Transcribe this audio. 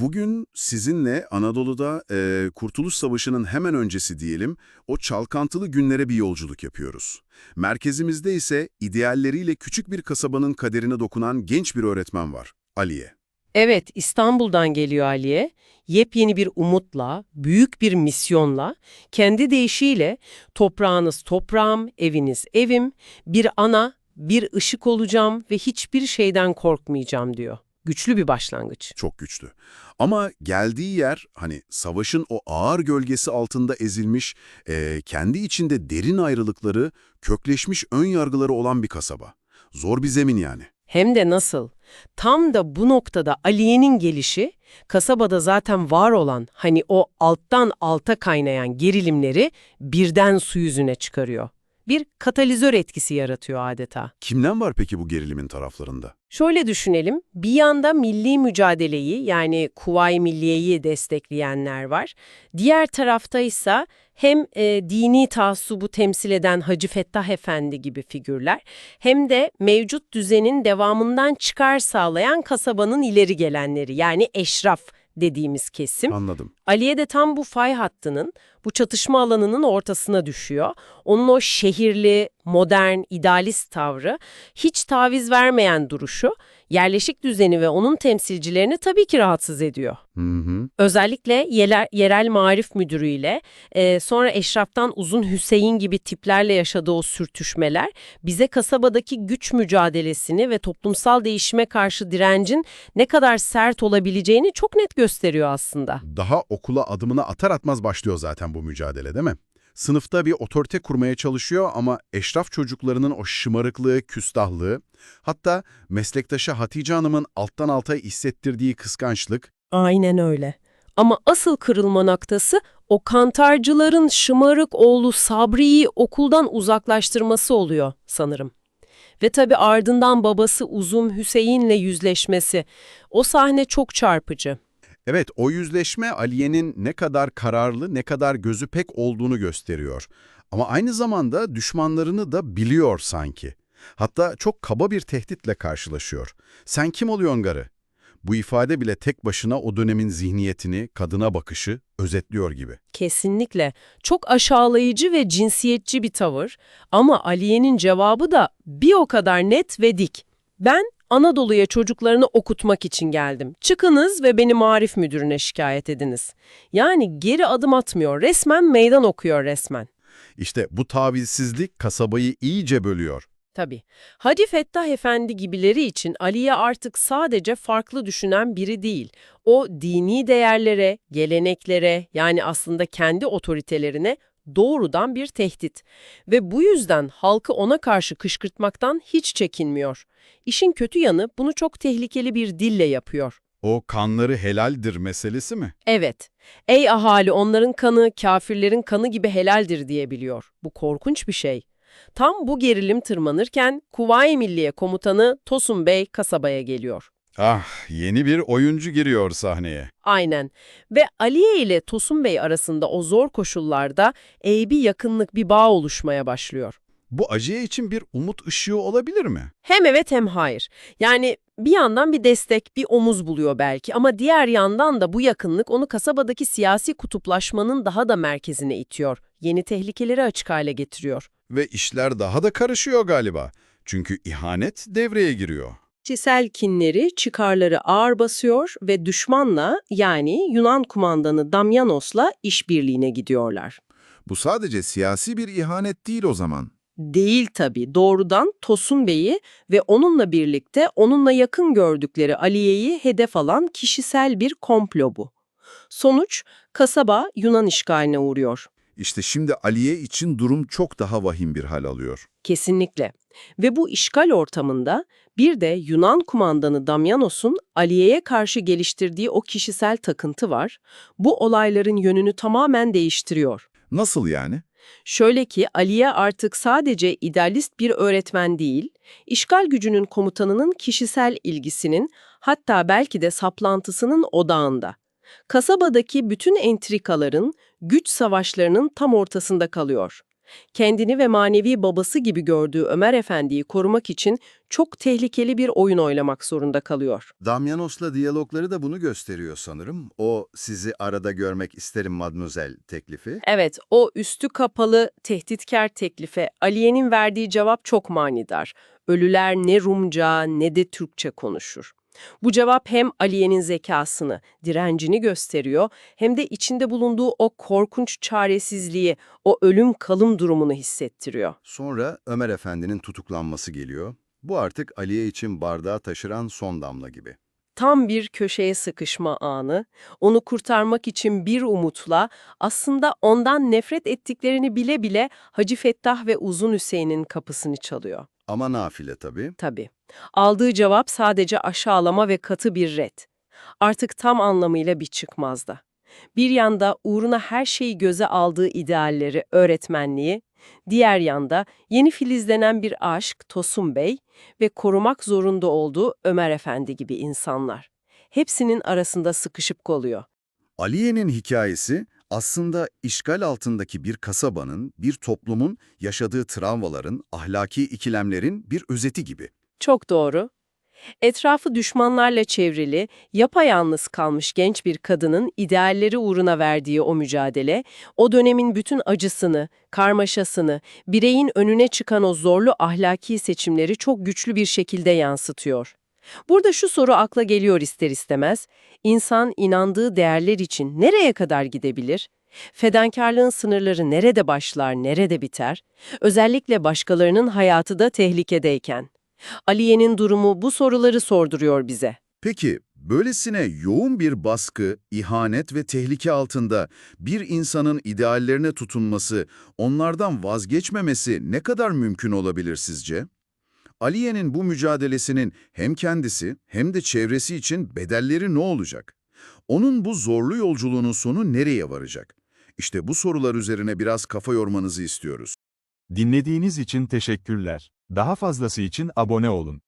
Bugün sizinle Anadolu'da e, Kurtuluş Savaşı'nın hemen öncesi diyelim, o çalkantılı günlere bir yolculuk yapıyoruz. Merkezimizde ise idealleriyle küçük bir kasabanın kaderine dokunan genç bir öğretmen var, Aliye. Evet, İstanbul'dan geliyor Aliye. Yepyeni bir umutla, büyük bir misyonla, kendi deyişiyle toprağınız toprağım, eviniz evim, bir ana, bir ışık olacağım ve hiçbir şeyden korkmayacağım diyor. Güçlü bir başlangıç. Çok güçlü. Ama geldiği yer hani savaşın o ağır gölgesi altında ezilmiş, e, kendi içinde derin ayrılıkları, kökleşmiş ön yargıları olan bir kasaba. Zor bir zemin yani. Hem de nasıl? Tam da bu noktada Aliye'nin gelişi, kasabada zaten var olan hani o alttan alta kaynayan gerilimleri birden su yüzüne çıkarıyor. Bir katalizör etkisi yaratıyor adeta. Kimden var peki bu gerilimin taraflarında? Şöyle düşünelim, bir yanda milli mücadeleyi yani Kuvayi Milliye'yi destekleyenler var. Diğer tarafta ise hem e, dini taassubu temsil eden Hacı Fettah Efendi gibi figürler hem de mevcut düzenin devamından çıkar sağlayan kasabanın ileri gelenleri yani eşraf dediğimiz kesim. Anladım. Aliye de tam bu fay hattının, bu çatışma alanının ortasına düşüyor. Onun o şehirli, modern, idealist tavrı, hiç taviz vermeyen duruşu, yerleşik düzeni ve onun temsilcilerini tabii ki rahatsız ediyor. Hı hı. Özellikle yerel, yerel marif müdürüyle, e, sonra Eşraf'tan Uzun Hüseyin gibi tiplerle yaşadığı o sürtüşmeler, bize kasabadaki güç mücadelesini ve toplumsal değişime karşı direncin ne kadar sert olabileceğini çok net gösteriyor aslında. Daha okula adımını atar atmaz başlıyor zaten bu mücadele değil mi? Sınıfta bir otorite kurmaya çalışıyor ama eşraf çocuklarının o şımarıklığı, küstahlığı, hatta meslektaşı Hatice Hanım'ın alttan alta hissettirdiği kıskançlık, Aynen öyle. Ama asıl kırılma noktası o kantarcıların şımarık oğlu Sabri'yi okuldan uzaklaştırması oluyor sanırım. Ve tabii ardından babası Uzun Hüseyin'le yüzleşmesi. O sahne çok çarpıcı. Evet, o yüzleşme Aliye'nin ne kadar kararlı, ne kadar gözü pek olduğunu gösteriyor. Ama aynı zamanda düşmanlarını da biliyor sanki. Hatta çok kaba bir tehditle karşılaşıyor. Sen kim oluyorsun garı? Bu ifade bile tek başına o dönemin zihniyetini, kadına bakışı özetliyor gibi. Kesinlikle. Çok aşağılayıcı ve cinsiyetçi bir tavır. Ama Aliye'nin cevabı da bir o kadar net ve dik. Ben Anadolu'ya çocuklarını okutmak için geldim. Çıkınız ve beni marif müdürüne şikayet ediniz. Yani geri adım atmıyor, resmen meydan okuyor resmen. İşte bu tavizsizlik kasabayı iyice bölüyor. Tabii. Hacı Fettah Efendi gibileri için Aliye artık sadece farklı düşünen biri değil. O dini değerlere, geleneklere yani aslında kendi otoritelerine doğrudan bir tehdit. Ve bu yüzden halkı ona karşı kışkırtmaktan hiç çekinmiyor. İşin kötü yanı bunu çok tehlikeli bir dille yapıyor. O kanları helaldir meselesi mi? Evet, ey ahali onların kanı kafirlerin kanı gibi helaldir diyebiliyor. Bu korkunç bir şey. Tam bu gerilim tırmanırken Kuvayi Milliye Komutanı Tosun Bey kasabaya geliyor. Ah, yeni bir oyuncu giriyor sahneye. Aynen. Ve Aliye ile Tosun Bey arasında o zor koşullarda bir yakınlık bir bağ oluşmaya başlıyor. Bu acıya için bir umut ışığı olabilir mi? Hem evet hem hayır. Yani bir yandan bir destek, bir omuz buluyor belki ama diğer yandan da bu yakınlık onu kasabadaki siyasi kutuplaşmanın daha da merkezine itiyor. Yeni tehlikeleri açık hale getiriyor. Ve işler daha da karışıyor galiba. Çünkü ihanet devreye giriyor. Kişisel kinleri, çıkarları ağır basıyor ve düşmanla yani Yunan kumandanı Damyanos'la işbirliğine gidiyorlar. Bu sadece siyasi bir ihanet değil o zaman. Değil tabii. Doğrudan Tosun Bey'i ve onunla birlikte onunla yakın gördükleri Aliye'yi hedef alan kişisel bir komplo bu. Sonuç, kasaba Yunan işgaline uğruyor. İşte şimdi Aliye için durum çok daha vahim bir hal alıyor. Kesinlikle. Ve bu işgal ortamında bir de Yunan kumandanı Damyanos'un Aliye'ye karşı geliştirdiği o kişisel takıntı var. Bu olayların yönünü tamamen değiştiriyor. Nasıl yani? Şöyle ki Aliye artık sadece idealist bir öğretmen değil, işgal gücünün komutanının kişisel ilgisinin hatta belki de saplantısının odağında. Kasabadaki bütün entrikaların, güç savaşlarının tam ortasında kalıyor. Kendini ve manevi babası gibi gördüğü Ömer Efendi'yi korumak için çok tehlikeli bir oyun oynamak zorunda kalıyor. Damyanos'la diyalogları da bunu gösteriyor sanırım. O sizi arada görmek isterim Mademoiselle teklifi. Evet, o üstü kapalı, tehditkar teklife Aliye'nin verdiği cevap çok manidar. Ölüler ne Rumca ne de Türkçe konuşur. Bu cevap hem Aliye'nin zekasını, direncini gösteriyor hem de içinde bulunduğu o korkunç çaresizliği, o ölüm kalım durumunu hissettiriyor. Sonra Ömer Efendi'nin tutuklanması geliyor. Bu artık Aliye için bardağı taşıran son damla gibi. Tam bir köşeye sıkışma anı, onu kurtarmak için bir umutla aslında ondan nefret ettiklerini bile bile Hacı Fettah ve Uzun Hüseyin'in kapısını çalıyor. Ama nafile tabii. Tabii. Aldığı cevap sadece aşağılama ve katı bir red. Artık tam anlamıyla bir çıkmazda. Bir yanda uğruna her şeyi göze aldığı idealleri, öğretmenliği, diğer yanda yeni filizlenen bir aşk Tosun Bey ve korumak zorunda olduğu Ömer Efendi gibi insanlar. Hepsinin arasında sıkışıp kalıyor. Aliye'nin hikayesi aslında işgal altındaki bir kasabanın, bir toplumun yaşadığı travmaların, ahlaki ikilemlerin bir özeti gibi. Çok doğru. Etrafı düşmanlarla çevrili, yapayalnız kalmış genç bir kadının idealleri uğruna verdiği o mücadele, o dönemin bütün acısını, karmaşasını, bireyin önüne çıkan o zorlu ahlaki seçimleri çok güçlü bir şekilde yansıtıyor. Burada şu soru akla geliyor ister istemez. İnsan inandığı değerler için nereye kadar gidebilir? Fedakarlığın sınırları nerede başlar, nerede biter? Özellikle başkalarının hayatı da tehlikedeyken. Aliye'nin durumu bu soruları sorduruyor bize. Peki, böylesine yoğun bir baskı, ihanet ve tehlike altında bir insanın ideallerine tutunması, onlardan vazgeçmemesi ne kadar mümkün olabilir sizce? Aliye'nin bu mücadelesinin hem kendisi hem de çevresi için bedelleri ne olacak? Onun bu zorlu yolculuğunun sonu nereye varacak? İşte bu sorular üzerine biraz kafa yormanızı istiyoruz. Dinlediğiniz için teşekkürler. Daha fazlası için abone olun.